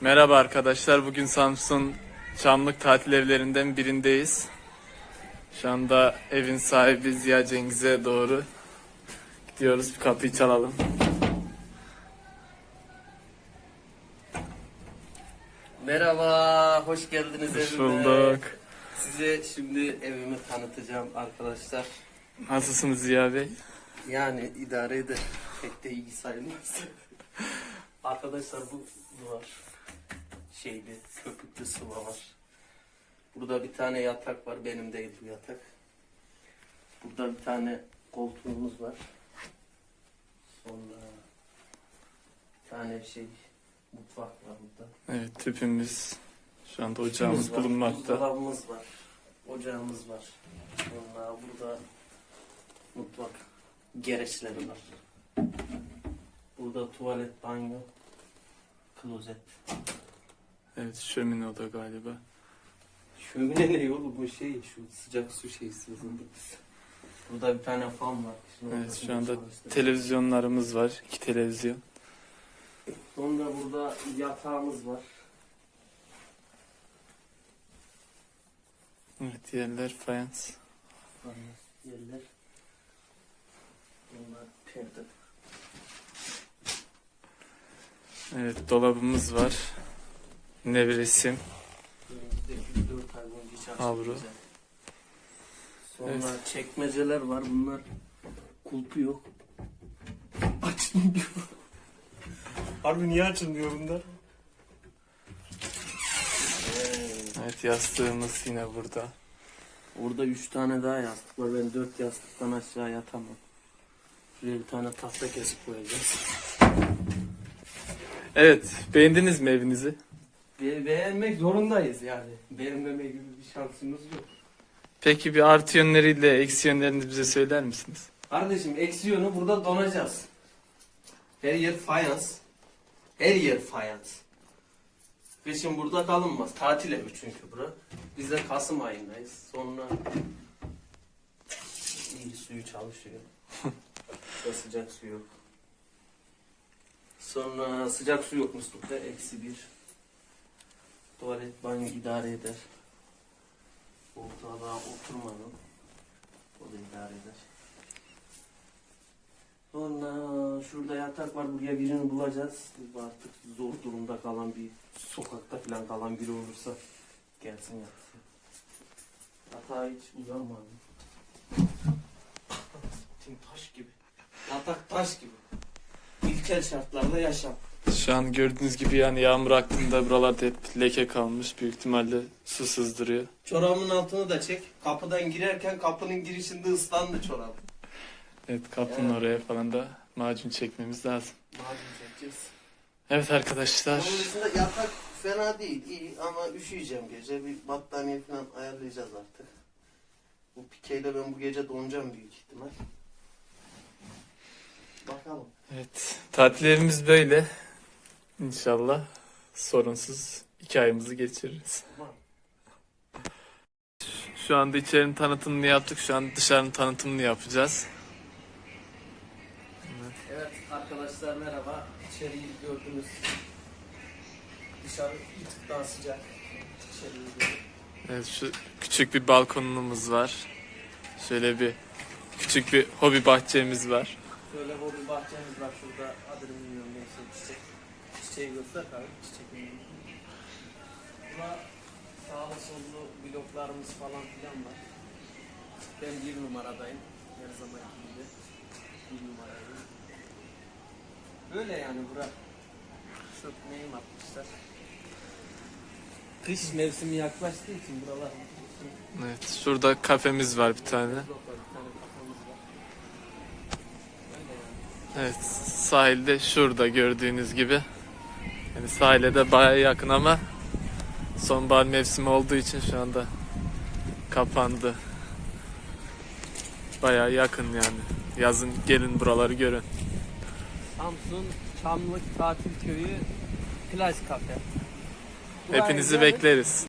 Merhaba arkadaşlar. Bugün Samsun Çamlık tatil evlerinden birindeyiz. Şu anda evin sahibi Ziya Cengiz'e doğru gidiyoruz. Bir kapıyı çalalım. Merhaba, hoş geldiniz Hoş evime. bulduk. Size şimdi evimi tanıtacağım arkadaşlar. Nasılsınız Ziya Bey? Yani idare eder. Pek de iyi sayılmaz. arkadaşlar bu var. Şeyli, köpüklü sıva var. Burada bir tane yatak var. Benim değil bu yatak. Burada bir tane koltuğumuz var. Sonra bir tane şey mutfak var burada. Evet tüpümüz şu anda ocağımız var, bulunmakta. Buzdolabımız var. Ocağımız var. Sonra burada mutfak gereçleri var. Burada tuvalet, banyo, klozet. Evet şömine o da galiba. Şömine ne oğlum bu şey şu sıcak su şeyi sızıldık biz. Burada bir tane fan var. Şimdi Evet ortasında şu anda çalıştırıyoruz. televizyonlarımız var. İki televizyon. Sonra burada yatağımız var. Evet yerler fayans. Yerler. Bunlar perde. Evet dolabımız var. Ay boyunca hiç Avro. Sonra Evet. çekmeceler var. Bunlar kulpu yok. Açılmıyor. Harbi niye açılmıyor bunlar? Evet yastığımız yine burada. Orada üç tane daha yastık var. Ben dört yastıktan aşağı yatamam. Şuraya bir tane tahta kesip koyacağız. Evet beğendiniz mi evinizi? Be- beğenmek zorundayız yani. Beğenmeme gibi bir şansımız yok. Peki bir artı yönleriyle eksi yönlerini bize söyler misiniz? Kardeşim eksi yönü burada donacağız. Her yer fayans. Her yer fayans. Kışın burada kalınmaz. Tatil evi çünkü bura. Biz de Kasım ayındayız. Sonra iyi suyu çalışıyor. Burada sıcak su yok. Sonra sıcak su yok muslukta. Eksi bir. Tuvalet banyo idare eder. Koltuğa daha oturmadım. O da idare eder. Sonra şurada yatak var. Buraya birini bulacağız. Bu artık zor durumda kalan bir sokakta falan kalan biri olursa gelsin yatsın. Yatağa hiç uzanmadım. Taş gibi. Yatak taş gibi. İlkel şartlarda yaşam. Şu an gördüğünüz gibi yani yağmur aktığında buralarda hep leke kalmış. Büyük ihtimalle su sızdırıyor. Çorabımın altını da çek. Kapıdan girerken kapının girişinde ıslandı çorabım. Evet kapının Evet. oraya falan da macun çekmemiz lazım. Macun çekeceğiz. Evet arkadaşlar. Onun dışında yatak fena değil, iyi ama üşüyeceğim gece. Bir battaniye falan ayarlayacağız artık. Bu pikeyle ben bu gece donacağım büyük ihtimal. Bakalım. Evet tatillerimiz böyle. İnşallah sorunsuz iki ayımızı geçiririz. Şu anda içerinin tanıtımını yaptık. Şu an dışarının tanıtımını yapacağız. Evet arkadaşlar merhaba. İçeriği gördünüz. Dışarı bir tık daha sıcak. İçeriği. Evet şu küçük bir balkonumuz var. Şöyle bir küçük bir hobi bahçemiz var. Şöyle hobi bahçemiz var şurada. Adını bilmiyorum neyse çiçek. Çiçeği göster abi. Çiçek. Burada sağlı sollu bloklarımız falan filan var. Ben bir numaradayım. Her zaman gibi. Bir numaradayım. Böyle yani bura. Çok neyim atmışlar. Kış mevsimi yaklaştığı için buralar Evet şurada kafemiz var bir tane. Evet sahilde şurada gördüğünüz gibi. Yani sahile de baya yakın ama sonbahar mevsimi olduğu için şu anda kapandı. Baya yakın yani. Yazın gelin buraları görün. Samsun Çamlık Tatil Köyü plaj kafe. Hepinizi bekleriz.